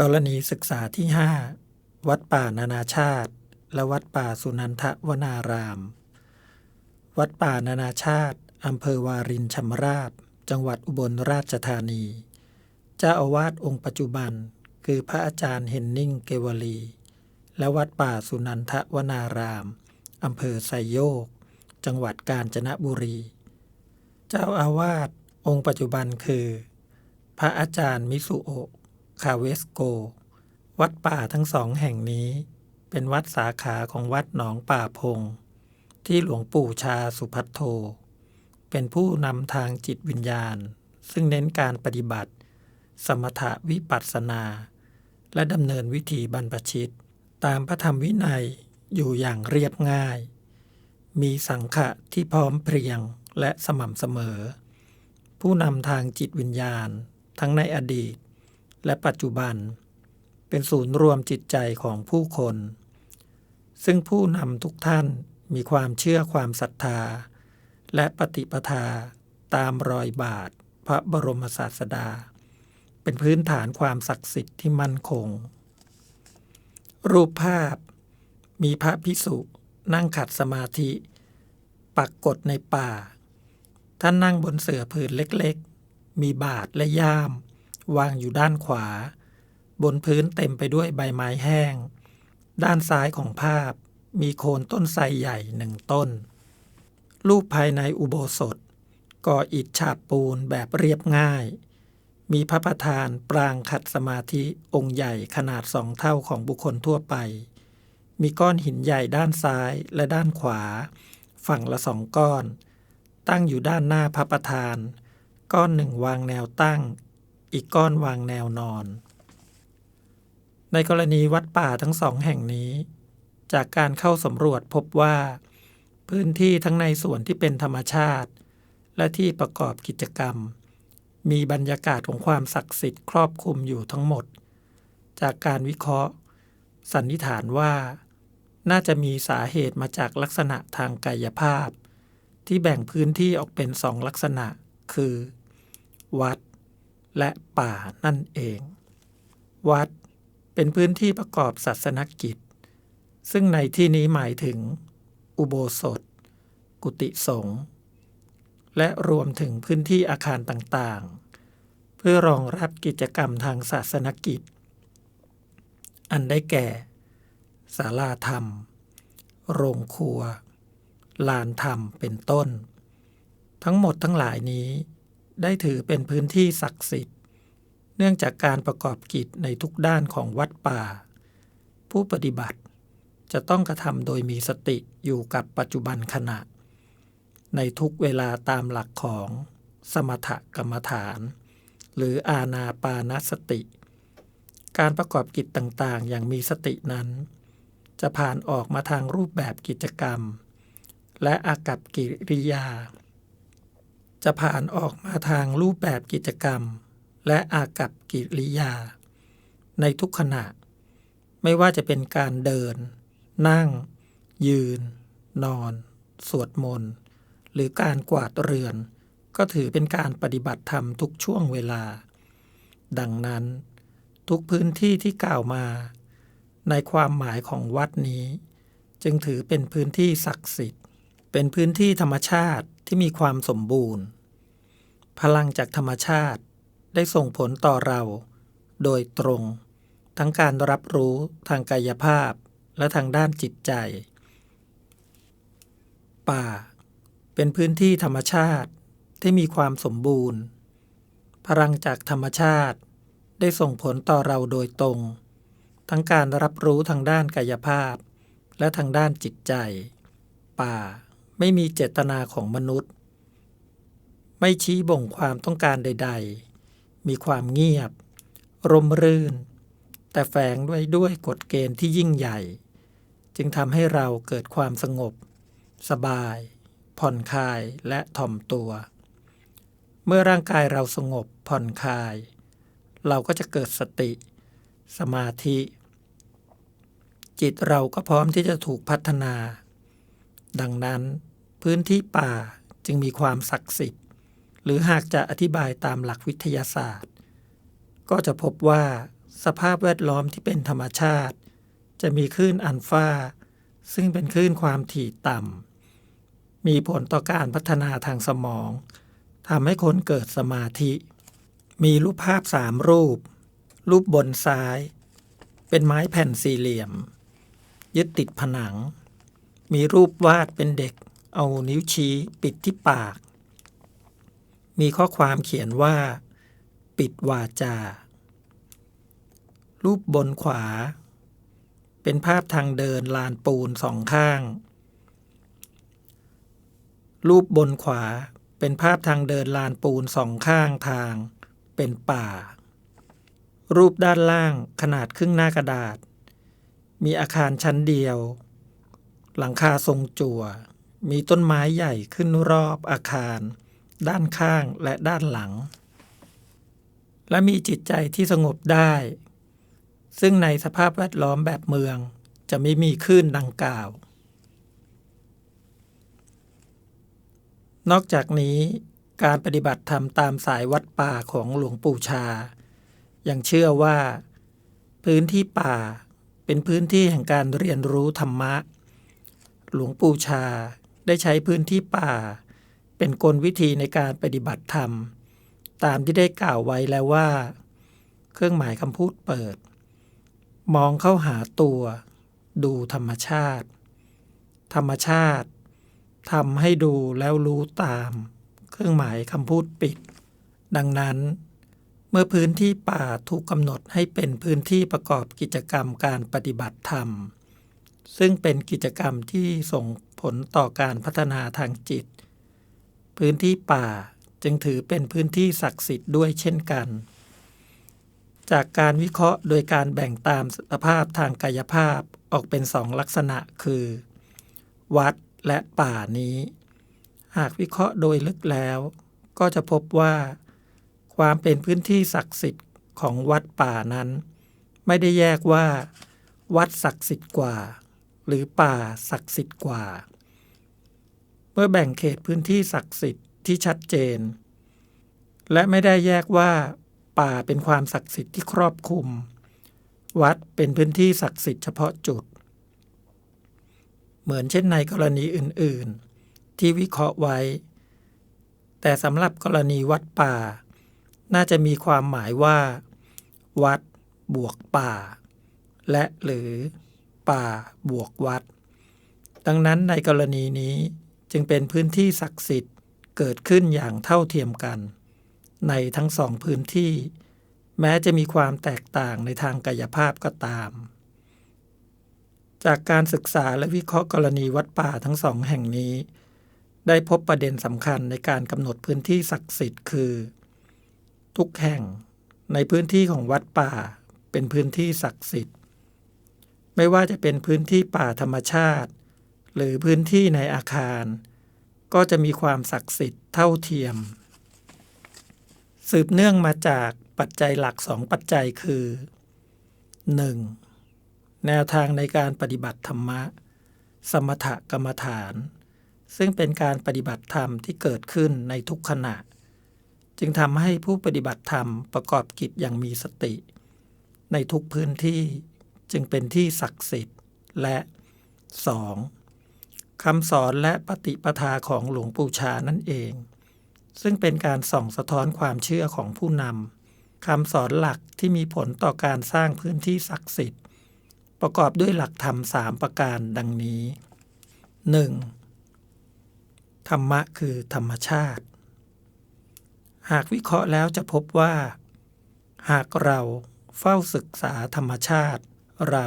กรณีศึกษาที่ 5 วัดป่านานาชาติ และวัดป่าสุนันทวนาราม วัดป่านานาชาติอำเภอวารินชำราบ จังหวัดอุบลราชธานี เจ้าอาวาสองค์ปัจจุบัน คือพระอาจารย์เฮนนิ่งเกวลี และวัดป่าสุนันทวนารามอำเภอไซโยก จังหวัดกาญจนบุรี เจ้าอาวาสองค์ปัจจุบันคือ พระอาจารย์มิสุโอะ คาเวสโก วัดป่าทั้งสองแห่งนี้ เป็นวัดสาขาของวัดหนองป่าพง ที่หลวงปู่ชาสุพัทโท เป็นผู้นำทางจิตวิญญาณ ซึ่งเน้นการปฏิบัติ สมถะวิปัสสนา และดำเนินวิธีบรรพชิต ตามพระธรรมวินัยอยู่อย่างเรียบง่าย มีสังฆะที่พร้อมเพรียงและสม่ำเสมอ ผู้นำทางจิตวิญญาณ ทั้งในอดีต และปัจจุบัน เป็นศูนย์รวมจิตใจของผู้คน ซึ่งผู้นำทุกท่านมีความเชื่อความศรัทธา และปฏิปทาตามรอยบาทพระบรมศาสดา เป็นพื้นฐานความศักดิ์สิทธิ์ที่มั่นคง รูปภาพ มีพระพิสุนั่งขัดสมาธิ ปักกดในป่า ท่านนั่งบนเสื่อผืนเล็กๆ มีบาทและย่าม วางอยู่ด้านขวา บนพื้นเต็มไปด้วยใบไม้แห้ง ด้านซ้ายของภาพมีโคนต้นไทรใหญ่หนึ่งต้น รูปภายในอุโบสถ ก่ออิฐฉาบปูนแบบเรียบง่าย มีพระประธานปรางขัดสมาธิองค์ใหญ่ขนาดสองเท่าของบุคคลทั่วไป มีก้อนหินใหญ่ด้านซ้ายและด้านขวา ฝั่งละสองก้อน ตั้งอยู่ด้านหน้าพระประธาน ก้อนหนึ่งวางแนวตั้ง อีกก้อนวางแนวนอน ในกรณีวัดป่าทั้งสองแห่งนี้ จากการเข้าสำรวจพบว่า พื้นที่ทั้งในส่วนที่เป็นธรรมชาติ และที่ประกอบกิจกรรม มีบรรยากาศของความศักดิ์สิทธิ์ครอบคลุมอยู่ทั้งหมด จากการวิเคราะห์ สันนิษฐานว่า น่าจะมีสาเหตุมาจากลักษณะทางกายภาพ ที่แบ่งพื้นที่ออกเป็นสองลักษณะ คือ วัด และป่านั่นเอง วัดเป็นพื้นที่ประกอบศาสนกิจ ซึ่งในที่นี้หมายถึง อุโบสถ กุฏิสงฆ์และรวมถึงพื้นที่อาคารต่างๆ เพื่อรองรับกิจกรรมทางศาสนกิจ อันได้แก่ศาลาธรรม โรงครัว ลานธรรมเป็นต้น ทั้งหมดทั้งหลายนี้ ได้ถือเป็นพื้นที่ศักดิ์สิทธิ์ เนื่องจากการประกอบกิจในทุกด้านของวัดป่า ผู้ปฏิบัติจะต้องกระทำโดยมีสติอยู่กับปัจจุบันขณะ ในทุกเวลาตามหลักของสมถกรรมฐาน หรืออาณาปานสติ การประกอบกิจต่างๆ อย่างมีสตินั้น จะผ่านออกมาทางรูปแบบกิจกรรม และอากับกิริยา จะผ่านออกมาทางรูปแบบกิจกรรม และอากับกิริยา ในทุกขณะ ไม่ว่าจะเป็นการเดิน นั่ง ยืน นอน สวดมนต์หรือการกวาดเรือน ก็ถือเป็นการปฏิบัติธรรมทุกช่วงเวลา ดังนั้น ทุกพื้นที่ที่กล่าวมา ในความหมายของวัดนี้ จึงถือเป็นพื้นที่ศักดิ์สิทธิ์ เป็นพื้นที่ธรรมชาติที่มีความสมบูรณ์ พลังจากธรรมชาติได้ส่งผลต่อเรา โดยตรง ทั้งการรับรู้ทางกายภาพและทางด้านจิตใจ ป่า เป็นพื้นที่ธรรมชาติที่มีความสมบูรณ์ พลังจากธรรมชาติได้ส่งผลต่อเราโดยตรง ทั้งการรับรู้ทางด้านกายภาพ และทางด้านจิตใจ ป่า ไม่มีเจตนาของมนุษย์ ไม่ชี้บ่งความต้องการใด ๆ มีความเงียบ ร่มรื่น แต่แฝงด้วยด้วยกฎเกณฑ์ที่ยิ่งใหญ่ จึงทำให้เราเกิดความสงบ สบาย ผ่อนคลายและถ่อมตัว เมื่อร่างกายเราสงบผ่อนคลาย เราก็จะเกิดสติ สมาธิ จิตเราก็พร้อมที่จะถูกพัฒนาดังนั้น พื้นที่ป่าจึงมีความศักดิ์สิทธิ์ หรือหากจะอธิบายตามหลักวิทยาศาสตร์ ก็จะพบว่าสภาพแวดล้อมที่เป็นธรรมชาติ จะมีคลื่นอัลฟาซึ่งเป็นคลื่นความถี่ต่ำ มีผลต่อการพัฒนาทางสมองทำให้คนเกิดสมาธิ มีรูปภาพสามรูป รูปบนซ้าย เป็นไม้แผ่นสี่เหลี่ยม ยึดติดผนัง มีรูปวาดเป็นเด็ก เอานิ้วชี้ปิดที่ปาก มีข้อความเขียนว่า ปิดวาจา รูปบนขวา เป็นภาพทางเดินลานปูนสองข้าง รูปบนขวาเป็นภาพทางเดินลานปูนสองข้างทาง เป็นป่า รูปด้านล่างขนาดครึ่งหน้ากระดาษ มีอาคารชั้นเดียว หลังคาทรงจั่ว มีต้นไม้ใหญ่ขึ้นรอบอาคาร ด้านข้างและด้านหลัง และมีจิตใจที่สงบได้ ซึ่งในสภาพแวดล้อมแบบเมืองจะไม่มีคลื่นดังกล่าว นอกจากนี้การปฏิบัติธรรมตามสายวัดป่าของหลวงปู่ชา ยังเชื่อว่า พื้นที่ป่าเป็นพื้นที่แห่งการเรียนรู้ธรรมะ หลวงปู่ชา ได้ใช้พื้นที่ป่า เป็นกลวิธีในการปฏิบัติธรรม ตามที่ได้กล่าวไว้แล้วว่า เครื่องหมายคำพูดเปิด มองเข้าหาตัว ดูธรรมชาติ ธรรมชาติทำให้ดูแล้วรู้ตาม เครื่องหมายคำพูดปิด ดังนั้น เมื่อพื้นที่ป่าถูกกำหนดให้เป็นพื้นที่ประกอบกิจกรรมการปฏิบัติธรรม ซึ่งเป็นกิจกรรมที่ส่งผลต่อการพัฒนาทางจิต พื้นที่ป่าจึงถือเป็นพื้นที่ศักดิ์สิทธิ์ด้วยเช่นกัน จากการวิเคราะห์โดยการแบ่งตามสภาพทางกายภาพออกเป็นสองลักษณะคือ วัดและป่านี้ หากวิเคราะห์โดยลึกแล้ว ก็จะพบว่า ความเป็นพื้นที่ศักดิ์สิทธิ์ของวัดป่านั้น ไม่ได้แยกว่า วัดศักดิ์สิทธิ์กว่า หรือป่าศักดิ์สิทธิ์กว่า เมื่อแบ่งเขตพื้นที่ศักดิ์สิทธิ์ที่ชัดเจน และไม่ได้แยกว่า ป่าเป็นความศักดิ์สิทธิ์ที่ครอบคลุม วัดเป็นพื้นที่ศักดิ์สิทธิ์เฉพาะจุด เหมือนเช่นในกรณีอื่น ๆ ที่วิเคราะห์ไว้ แต่สำหรับกรณีวัดป่า น่าจะมีความหมายว่า วัด บวกป่า และหรือ ป่าบวกวัด ดังนั้นในกรณีนี้จึงเป็นพื้นที่ศักดิ์สิทธิ์เกิดขึ้นอย่างเท่าเทียมกัน ในทั้งสองพื้นที่ แม้จะมีความแตกต่างในทางกายภาพก็ตาม จากการศึกษาและวิเคราะห์กรณีวัดป่าทั้งสองแห่งนี้ ได้พบประเด็นสำคัญในการกำหนดพื้นที่ศักดิ์สิทธิ์คือ ทุกแห่งในพื้นที่ของวัดป่าเป็นพื้นที่ศักดิ์สิทธิ์ ไม่ว่าจะเป็นพื้นที่ป่าธรรมชาติ หรือพื้นที่ในอาคาร ก็จะมีความศักดิ์สิทธิ์เท่าเทียม สืบเนื่องมาจากปัจจัยหลักสองปัจจัยคือ 1. แนวทางในการปฏิบัติธรรมะ สมถกรรมฐาน ซึ่งเป็นการปฏิบัติธรรมที่เกิดขึ้นในทุกขณะ จึงทำให้ผู้ปฏิบัติธรรมประกอบกิจอย่างมีสติ ในทุกพื้นที่ จึงเป็นที่ศักดิ์สิทธิ์และ 2. คำสอนและปฏิปทาของหลวงปู่ชานั่นเอง ซึ่งเป็นการส่องสะท้อนความเชื่อของผู้นำคำสอนหลักที่มีผลต่อการสร้างพื้นที่ศักดิ์สิทธิ์ ประกอบด้วยหลักธรรมสามประการดังนี้ 1. ธรรมะคือธรรมชาติ หากวิเคราะห์แล้วจะพบว่า หากเราเฝ้าศึกษาธรรมชาติ เรา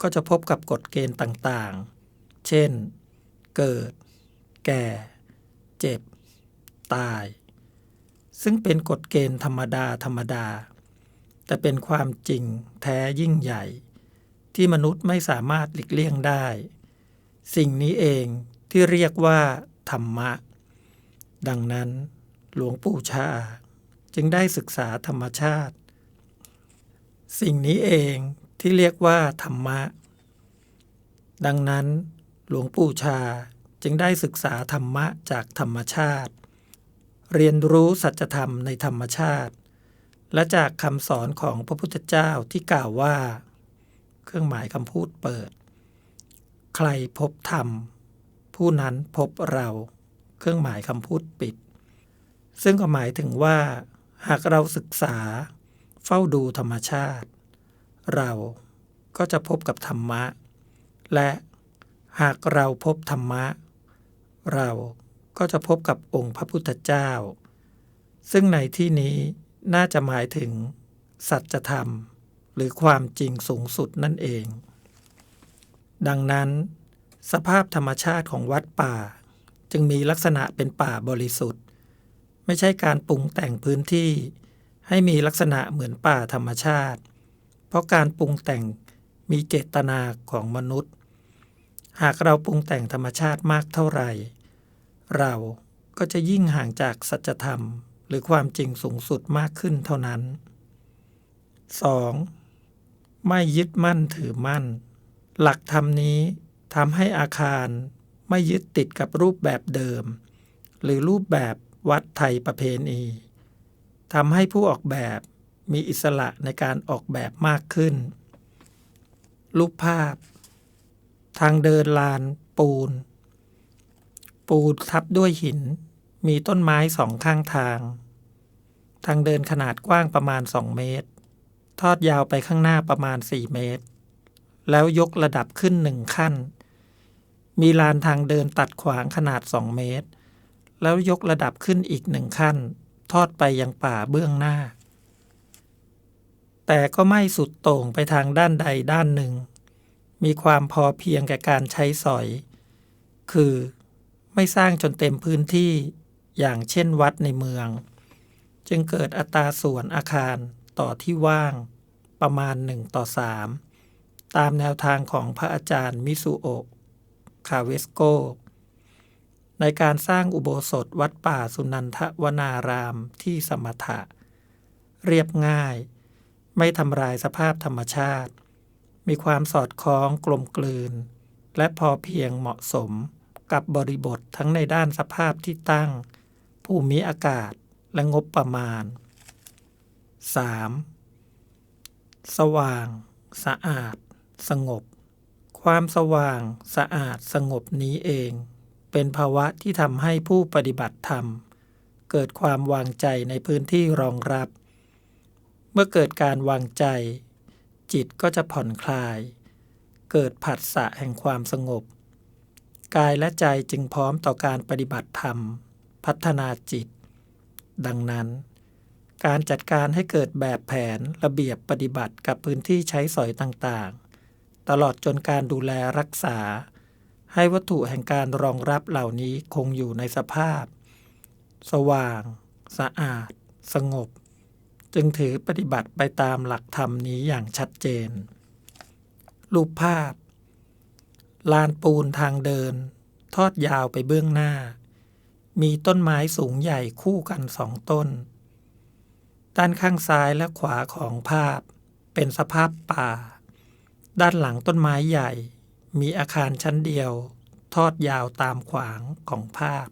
ก็จะพบกับกฎเกณฑ์ต่างๆ เช่น เกิด แก่ เจ็บ ตาย ซึ่งเป็นกฎเกณฑ์ธรรมดาธรรมดา แต่เป็นความจริงแท้ยิ่งใหญ่ ที่มนุษย์ไม่สามารถหลีกเลี่ยงได้ สิ่งนี้เองที่เรียกว่า ธรรมะ ดังนั้น หลวงปู่ชา จึงได้ศึกษาธรรมชาติ สิ่งนี้เอง ที่เรียกว่าธรรมะ ดังนั้น หลวงปู่ชาจึงได้ศึกษาธรรมะจากธรรมชาติ เรียนรู้สัจธรรมในธรรมชาติ และจากคำสอนของพระพุทธเจ้าที่กล่าวว่า เครื่องหมายคำพูดเปิด ใครพบธรรม ผู้นั้นพบเรา เครื่องหมายคำพูดปิด ซึ่งก็หมายถึงว่า หากเราศึกษา เฝ้าดูธรรมชาติ เราก็จะพบกับธรรมะ และหากเราพบธรรมะ เราก็จะพบกับองค์พระพุทธเจ้า ซึ่งในที่นี้น่าจะหมายถึง สัจธรรม หรือความจริงสูงสุดนั่นเอง ดังนั้น สภาพธรรมชาติของวัดป่า จึงมีลักษณะเป็นป่าบริสุทธิ์ ไม่ใช่การปรุงแต่งพื้นที่ ให้มีลักษณะเหมือนป่าธรรมชาติ เพราะการปรุงแต่งมีเจตนาของมนุษย์ หากเราปรุงแต่งธรรมชาติมากเท่าไหร่ เราก็จะยิ่งห่างจากสัจธรรมหรือความจริงสูงสุดมากขึ้นเท่านั้น 2. ไม่ยึดมั่นถือมั่น หลักธรรมนี้ทำให้อาคารไม่ยึดติดกับรูปแบบเดิม หรือรูปแบบวัดไทยประเพณีทำให้ผู้ออกแบบ มีอิสระในการออกแบบมากขึ้น รูปภาพ ทางเดินลานปูน ปูนทับด้วยหิน มีต้นไม้สองข้างทาง ทางเดินขนาดกว้างประมาณ 2 เมตร ทอดยาวไปข้างหน้าประมาณ 4 เมตร แล้วยกระดับขึ้นหนึ่งขั้น มีลานทางเดินตัดขวางขนาด 2 เมตร แล้วยกระดับขึ้นอีกหนึ่งขั้น ทอดไปยังป่าเบื้องหน้า แต่ก็ไม่สุดโต่งไปทางด้านใดด้านหนึ่ง มีความพอเพียงแก่การใช้สอย คือไม่สร้างจนเต็มพื้นที่อย่างเช่นวัดในเมือง จึงเกิดอัตราส่วนอาคารต่อที่ว่างประมาณ1ต่อ3ตามแนวทางของพระอาจารย์มิสุโอะคาเวสโก ในการสร้างอุโบสถวัดป่าสุนันทวนารามที่สมถะ เรียบง่าย ไม่ทำลายสภาพธรรมชาติ มีความสอดคล้องกลมกลืน และพอเพียงเหมาะสมกับบริบททั้งในด้านสภาพที่ตั้ง ภูมิอากาศและงบประมาณ 3. สว่าง สะอาด สงบ ความสว่างสะอาดสงบนี้เอง เป็นภาวะที่ทำให้ผู้ปฏิบัติธรรม เกิดความวางใจในพื้นที่รองรับ เมื่อเกิดการวางใจ จิตก็จะผ่อนคลาย เกิดผัสสะแห่งความสงบ กายและใจจึงพร้อมต่อการปฏิบัติธรรม พัฒนาจิต ดังนั้น การจัดการให้เกิดแบบแผนระเบียบปฏิบัติกับพื้นที่ใช้สอยต่างๆ ตลอดจนการดูแลรักษา ให้วัตถุแห่งการรองรับเหล่านี้คงอยู่ในสภาพ สว่าง สะอาด สงบ จึงถือปฏิบัติไปตามหลักธรรมนี้อย่างชัดเจน รูปภาพ ลานปูนทางเดิน ทอดยาวไปเบื้องหน้า มีต้นไม้สูงใหญ่คู่กันสองต้น ด้านข้างซ้ายและขวาของภาพ เป็นสภาพป่า ด้านหลังต้นไม้ใหญ่ มีอาคารชั้นเดียว ทอดยาวตามขวางของภาพ